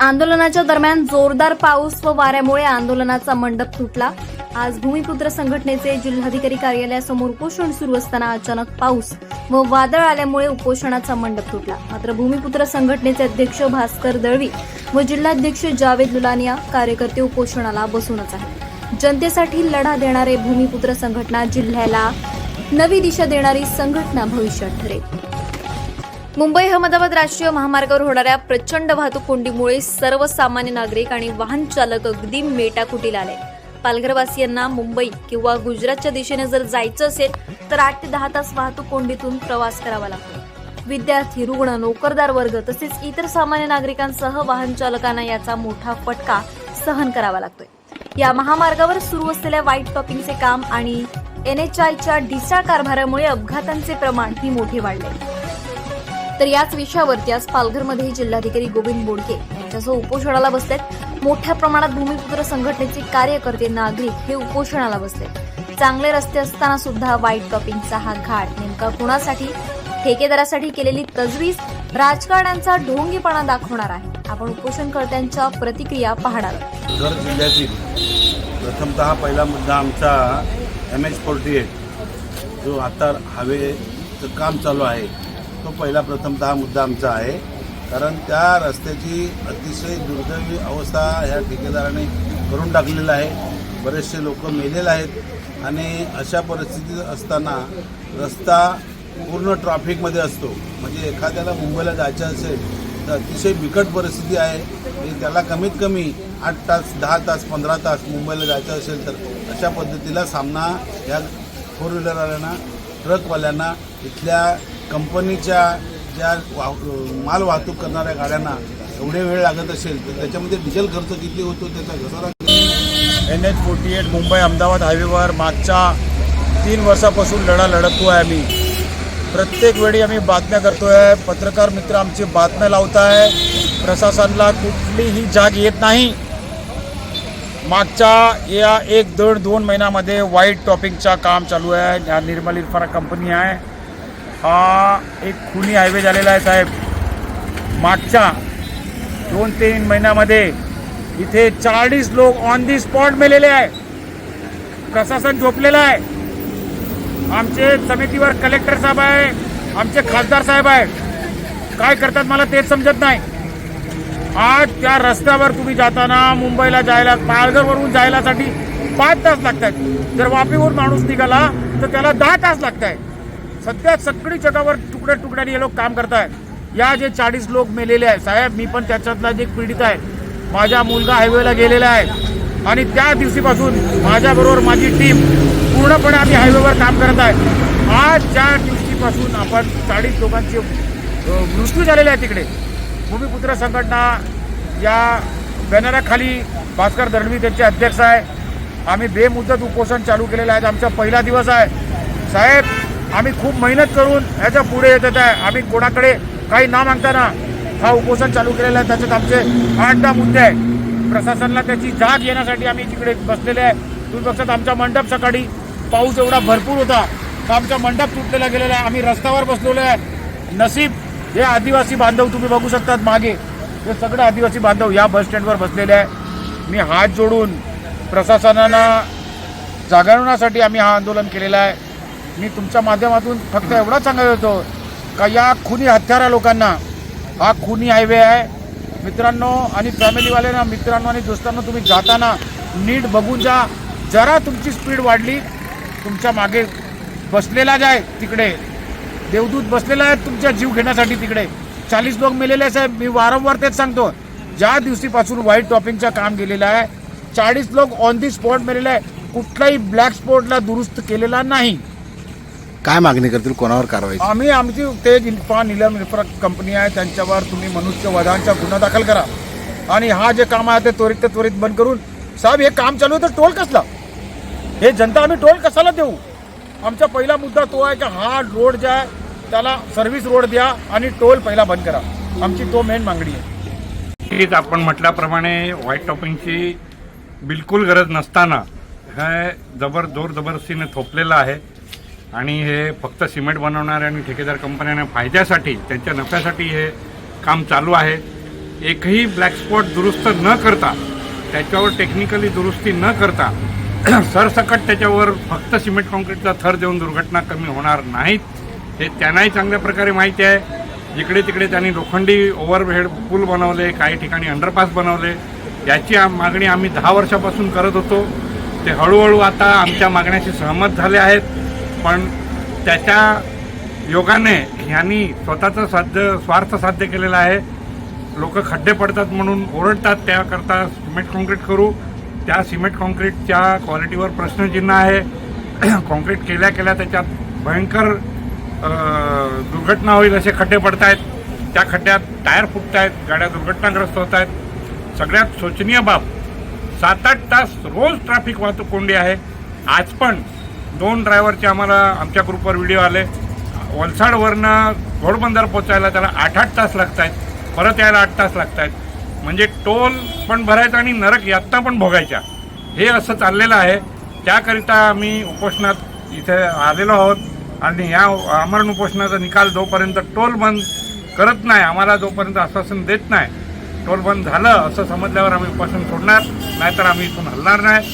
आंदोलनाच्या दरम्यान जोरदार पाऊस व वाऱ्यामुळे आंदोलनाचा मंडप तुटला. आज भूमिपुत्र संघटनेचे जिल्हाधिकारी कार्यालयासमोर उपोषण सुरू असताना अचानक पाऊस व वादळ आल्यामुळे उपोषणाचा मंडप तुटला. मात्र भूमिपुत्र संघटनेचे अध्यक्ष भास्कर दळवी व जिल्हाध्यक्ष जावेद लुलानिया कार्यकर्ते उपोषणाला बसूनच आहेत. जनतेसाठी लढा देणारे भूमिपुत्र संघटना जिल्ह्याला नवी दिशा देणारी संघटना भविष्यात ठरेल. मुंबई अहमदाबाद राष्ट्रीय महामार्गावर होणाऱ्या प्रचंड वाहतूक कोंडीमुळे सर्वसामान्य नागरिक आणि वाहन चालक अगदी मेटाकुटीला आले. पालघरवासियांना मुंबई किंवा गुजरातच्या दिशेने जर जायचं असेल तर आठ ते दहा तास वाहतूक कोंडीतून प्रवास करावा लागतो. विद्यार्थी रुग्ण नोकरदार वर्ग तसेच इतर सामान्य नागरिकांसह वाहन चालकांना याचा मोठा फटका सहन करावा लागतोय. या महामार्गावर सुरू असलेल्या व्हाईट टॉपिंगचे काम आणि एन एच आयच्या ढिसाळ कारभारामुळे अपघातांचे प्रमाण ही मोठे वाढले. तर याच विषयावरती आज पालघरमध्ये जिल्हाधिकारी गोविंद बोडके यांच्यासह उपोषणाला बसलेत. मोठ्या प्रमाणात भूमिपुत्र संघटनेचे कार्यकर्ते नागरिक हे उपोषणाला बसले चांगले रस्ते असताना सुद्धा व्हाईट टॉपिंगचा हा घाट नेमका कुणासाठी? ठेकेदारासाठी केलेली तजवीज राजकारण्यांचा ढोंगीपणा दाखवणार आहे. आपण उपोषणकर्त्यांच्या प्रतिक्रिया पाहणार जर जिल्ह्यातील प्रथमतः पहिला मुद्दा आमचा एम एच फोर्टी एट जो आता हवेचं काम चालू आहे तो पहिला प्रथमतः मुद्दा आमचा आहे. कारण त्या रस्त्याची अतिशय दुर्दैवी अवस्था ह्या ठेकेदाराने करून टाकलेला आहे. बरेचसे लोक मेलेले आहेत. आणि अशा परिस्थितीत असताना रस्ता पूर्ण ट्रॅफिकमध्ये असतो. म्हणजे एखाद्याला मुंबईला जायचं असेल तर अतिशय बिकट परिस्थिती आहे. आणि त्याला कमीत कमी आठ तास दहा तास पंधरा तास मुंबईला जायचं असेल तर अशा पद्धतीला सामना या फोर व्हीलरवाल्यांना ट्रकवाल्यांना इथल्या कंपनीच्या ज्या वाह माल वाहतूक करणाऱ्या गाड्यांना एवढे वेळ लागत असेल तर त्याच्यामध्ये डिझेल खर्च किती होतो त्याचा घसारा N H forty eight Mumbai Ahmedabad हायवेवर मागच्या तीन वर्षापासून लढा लढतो आहे आम्ही. प्रत्येक वेळी आम्ही बातम्या करतो आहे पत्रकार मित्र आमची बातम्या लावत आहे प्रशासनाला कुठलीही जाग येत नाही. मागच्या या एक दोन दोन महिन्यामध्ये वाईट टॉपिंगचं काम चालू आहे. या निर्मल इरफाना कंपनी आहे. हा एक खुनी हायवे झालेला आहे साहेब. मागच्या दोन तीन महिन्यामध्ये इथे चाळीस लोक ऑन दी स्पॉट मेलेले आहे. प्रशासन झोपलेलं आहे. आमचे समितीवर कलेक्टर साहेब आहे आमचे खासदार साहेब आहे. काय करतात मला तेच समजत नाही. आज त्या रस्त्यावर तुम्ही जाताना मुंबईला जायला पालघरवरून जायलासाठी पाच तास लागतात जर वापीवरून माणूस निघाला तर त्याला दहा तास लागत आहे सध्या सगळी जगावर तुकड्या तुकड्याने हे लोक काम करतायत. या जे चाळीस लोक मेलेले आहेत साहेब मी पण त्याच्यातला जे एक पीडित आहे. माझा मुलगा हायवेला गेलेला आहे. आणि त्या दिवशीपासून माझ्याबरोबर माझी टीम पूर्णपणे आम्ही हायवेवर काम करत आहे. आज ज्या दिवशीपासून आपण चाळीस लोकांचे मृत्यू झालेले आहे तिकडे. भूमिपुत्र संघटना या बॅनराखाली भास्कर दळवी त्यांचे अध्यक्ष आहे. आम्ही बेमुदत उपोषण चालू केलेलं आहे. आमचा पहिला दिवस आहे. साहेब आम्ही खूप मेहनत करून ह्याच्या पुढे येत आहे आम्ही कोणाकडे काही ना मागताना हा उपोषण चालू केलेला आहे. त्याच्यात आमचे आठ दहा मुद्दे आहे प्रशासनाला त्याची जाग येण्यासाठी आम्ही तिकडे बसलेले आहे. तुम्ही बघतात आमचा मंडप सकाळी पाऊस एवढा भरपूर होता. तर आमचा मंडप तुटलेला गेलेला आहे. आम्ही रस्त्यावर बसलेलो आहे. नसीब हे आदिवासी बांधव तुम्ही बघू शकतात मागे. हे सगळे आदिवासी बांधव या बस स्टँडवर बसलेले आहे. मी हात जोडून प्रशासनानं जागवण्यासाठी आम्ही हा आंदोलन केलेलं आहे. मी तुमच्या माध्यमातून फक्त एवढा सांगत होतो का या खुनी हत्यारा लोकांना हा खुनी हायवे आहे. मित्रांनो आणि फॅमिलीवाल्यांना मित्रांनो आणि दोस्तांनो तुम्ही जाताना नीट बघून जा. जरा तुमची स्पीड वाढली तुमच्या मागे बसलेला जाय तिकडे. देवदूत बसलेला आहे तुमचा जीव घेण्यासाठी तिकडे. चाळीस लोक मेलेले साहेब मी वारंवार तेच सांगतो. ज्या दिवशीपासून व्हाईट टॉपिंगचं काम केलेलं आहे चाळीस लोक ऑन दी स्पॉट मेलेले आहे कुठलाही ब्लॅक स्पॉटला दुरुस्त केलेला नाही. काय मागणी करतील? कोणावर कारवाई? आम्ही आमची तेज इन्फा निलम इन्फ्रा कंपनी आहे त्यांच्यावर तुम्ही मनुष्यवधांचा गुन्हा दाखल करा. आणि हा जे काम आहे ते त्वरित ते त्वरित बंद करून साहेब हे काम चालू आहे तर टोल कसला? हे जनता आम्ही टोल कशाला देऊ? आमचा पहिला मुद्दा तो आहे की हा रोड जे आहे त्याला सर्व्हिस रोड द्या आणि टोल पहिला बंद करा. आमची तो मेन मागणी आहे. आपण म्हटल्याप्रमाणे व्हाईट टॉपिंगची बिलकुल गरज नसताना हे जबर जोर जबरदस्तीने थोपलेलं आहे. आणि हे फक्त सिमेंट बनवणाऱ्या आणि ठेकेदार कंपन्यांना फायद्यासाठी त्यांच्या नफ्यासाठी हे काम चालू आहे. एकही ब्लॅक स्पॉट दुरुस्त न करता त्याच्यावर टेक्निकली दुरुस्ती न करता सरसकट त्याच्यावर फक्त सिमेंट कॉन्क्रीटचा थर देऊन दुर्घटना कमी होणार नाहीत हे त्यांनाही चांगल्या प्रकारे माहिती आहे. जिकडे तिकडे त्यांनी लोखंडी ओव्हरहेड पूल बनवले काही ठिकाणी अंडरपास बनवले. याची मागणी आम्ही दहा वर्षापासून करत होतो. ते हळूहळू आता आमच्या मागण्याशी सहमत झाले आहेत. पण त्याच्या योगाने ह्यांनी स्वतःचं साध्य स्वार्थ साध्य केलेला आहे. लोक खड्डे पडतात म्हणून ओरडतात त्याकरता सिमेंट कॉन्क्रीट करू. त्या सिमेंट कॉन्क्रीटच्या क्वालिटीवर प्रश्नचिन्ह आहे. कॉन्क्रीट केल्या केल्या त्याच्यात भयंकर दुर्घटना होईल असे खड्डे पडत आहेत त्या खड्ड्यात टायर फुटत आहेत गाड्या दुर्घटनाग्रस्त होत आहेत सगळ्यात शोचनीय बाब सात आठ तास रोज ट्रॅफिक वाहतूक कोंडी आहे. आज पण दोन ड्रायव्हरचे आम्हाला आमच्या ग्रुपवर व्हिडिओ आले. वलसाडवरनं घोडबंदर पोचायला त्याला आठ आठ तास लागत आहेत परत यायला आठ तास लागत आहेत म्हणजे टोल पण भरायचा आणि नरक यातना पण भोगायच्या. हे असं चाललेलं आहे. त्याकरिता आम्ही उपोषणात इथे आलेलो आहोत. आणि या आमरण उपोषणाचा निकाल जोपर्यंत टोल बंद करत नाही आम्हाला जोपर्यंत आश्वासन देत नाही टोल बंद झालं असं समजल्यावर आम्ही उपोषण सोडणार नाहीतर आम्ही इथून हलणार नाही.